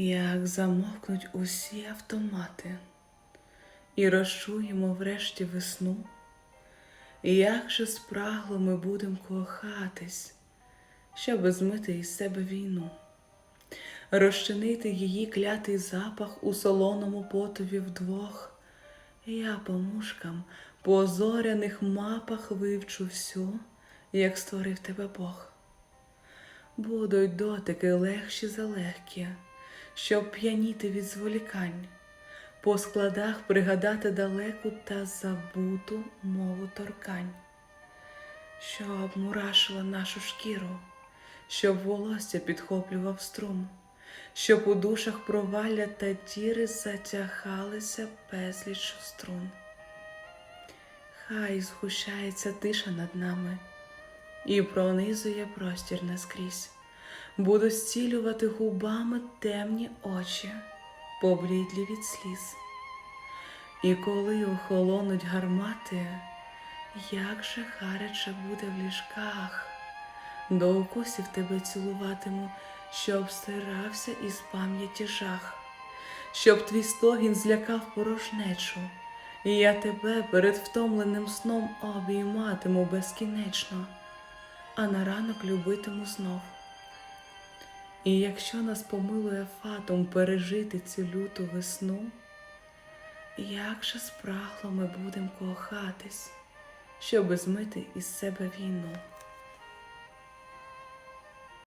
Як замовкнуть усі автомати, і розчуємо врешті весну, як же спрагло ми будем кохатись, щоб змити із себе війну, розчинити її клятий запах у солоному потові вдвох. Я по мушкам, по зоряних мапах вивчу всю, як створив тебе Бог. Будуть дотики легші за легкі, щоб п'яніти від зволікань, по складах пригадати далеку та забуту мову торкань, що обмурашила нашу шкіру, щоб волосся підхоплював струм, щоб у душах провалля та діри затягалися безліч струн. Хай згущається тиша над нами і пронизує простір наскрізь. Буду зцілювати губами темні очі, поблідлі від сліз. І коли охолонуть гармати, як же гаряче буде в ліжках, до укусів тебе цілуватиму, щоб стирався із пам'яті жах, щоб твій стогін злякав порожнечу, і я тебе перед втомленим сном обійматиму безкінечно а на ранок любитиму знов. І якщо нас помилує фатом пережити цю люту весну, як же спрагло ми будемо кохатись, щоби змити із себе війну.